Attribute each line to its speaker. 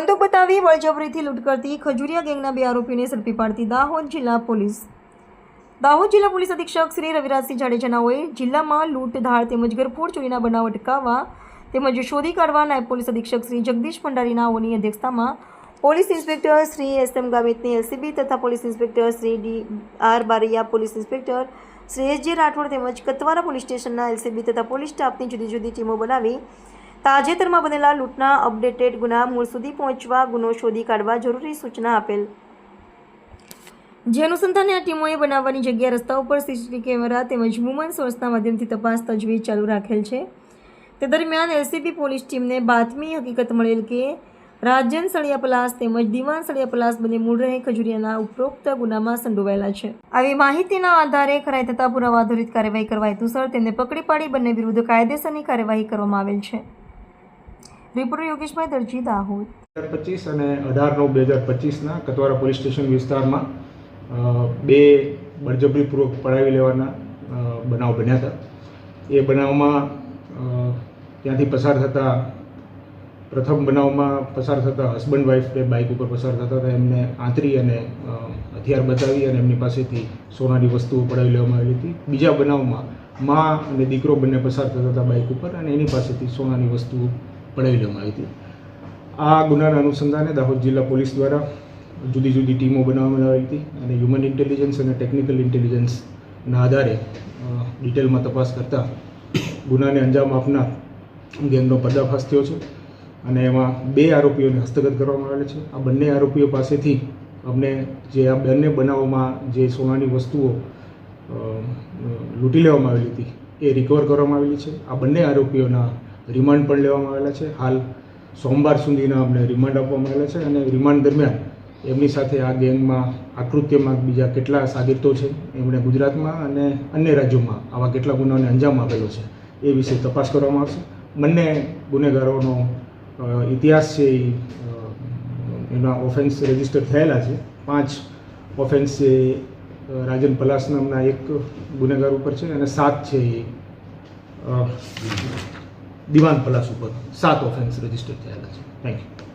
Speaker 1: બંદૂક બતાવી બળજબરીથી લૂંટ કરતી ખજુરિયા ગેંગના બે આરોપીને ઝડપી પાડતી દાહોદ જિલ્લા પોલીસ. દાહોદ જિલ્લા પોલીસ અધિક્ષક શ્રી રવિરાજસિંહ જાડેજાનાઓએ જિલ્લામાં લૂંટધાર તેમજ ગરફોડ ચોરીના બનાવ અટકાવવા તેમજ શોધી કાઢવા નાયબ પોલીસ અધિક્ષક શ્રી જગદીશ ભંડારીનાઓની અધ્યક્ષતામાં police inspector Shri S M ગામિતની LCB તથા police inspector Shri D R Baraiya, police inspector Shri S J Rathod તેમજ કતવારા પોલીસ સ્ટેશનના એલસીબી તથા પોલીસ સ્ટાફની જુદી જુદી ટીમો બનાવી તાજેતરમાં બનેલા લૂંટના અપડેટેડ ગુના મૂળ સુધી પહોંચવા ગુનો શોધી કાઢવા જરૂરી સૂચના આપેલ. જે અનુસંધાને આ ટીમોએ બનાવવાની જગ્યા રસ્તા ઉપર સીસીટીવી કેમેરા તેમજ વુમન સોર્સના માધ્યમથી તપાસ તજવીજ ચાલુ રાખેલ છે. તે દરમિયાન એલસીબી પોલીસ ટીમને બાતમી હકીકત મળેલ કે રાજન સળિયા પલાસ તેમજ દિવાન સળિયા પલાસ બંને મૂળ રહે ખજુરિયાના ઉપરોક્ત ગુનામાં સંડોવાયેલા છે. આવી માહિતીના આધારે ખરાઈ થતા પુરાવા આધારિત કાર્યવાહી કરવા હેતુસર તેમને પકડી પાડી બંને વિરુદ્ધ કાયદેસરની કાર્યવાહી કરવામાં આવેલ છે. રિપોર્ટર યોગેશભાઈ દરજી દાહોદ
Speaker 2: હજાર પચીસ અને અઢાર નવ બે હજાર પચીસના કતવારા પોલીસ સ્ટેશન વિસ્તારમાં બે બળજબરીપૂર્વક પડાવી લેવાના બનાવ બન્યા હતા. એ બનાવમાં ત્યાંથી પસાર થતા, પ્રથમ બનાવમાં પસાર થતા હસબન્ડ વાઈફ બે બાઇક ઉપર પસાર થતા હતા. એમને આંતરી અને હથિયાર બતાવી અને એમની પાસેથી સોનાની વસ્તુઓ પડાવી લેવામાં આવી હતી. બીજા બનાવમાં મા અને દીકરો બંને પસાર થતા હતા બાઇક ઉપર અને એની પાસેથી સોનાની વસ્તુઓ પડાવી લેવામાં આવી હતી આ ગુનાના અનુસંધાને દાહોદ જિલ્લા પોલીસ દ્વારા જુદી જુદી ટીમો બનાવવામાં આવી હતી અને હ્યુમન ઇન્ટેલિજન્સ અને ટેકનિકલ ઇન્ટેલિજન્સના આધારે ડિટેલમાં તપાસ કરતાં ગુનાને અંજામ આપનાર ગેંગનો પર્દાફાશ થયો છે અને એમાં બે આરોપીઓને હસ્તગત કરવામાં આવેલ છે. આ બંને આરોપીઓ પાસેથી અમને જે આ બંને બનાવોમાં જે સોનાની વસ્તુઓ લૂંટી લેવામાં આવેલી હતી એ રિકવર કરવામાં આવેલી છે. આ બંને આરોપીઓના રિમાન્ડ પણ લેવામાં આવેલા છે. હાલ સોમવાર સુધીના અમને રિમાન્ડ આપવામાં આવેલા છે અને રિમાન્ડ દરમિયાન એમની સાથે આ ગેંગમાં આકૃત્યમાં બીજા કેટલા સાગીરતો છે એમણે ગુજરાતમાં અને અન્ય રાજ્યોમાં આવા કેટલા ગુનાઓને અંજામ આપેલો છે એ વિશે તપાસ કરવામાં આવશે. બંને ગુનેગારોનો ઇતિહાસ છે એ એના ઓફેન્સ રજિસ્ટર થયેલા છે. પાંચ ઓફેન્સ એ, રાજન પલાસ નામના એક ગુનેગાર ઉપર છે અને સાત છે એ. દિવાન પલાસ ઉપર સાત ઓફેન્સ રજિસ્ટર થયેલા છે થેન્ક યુ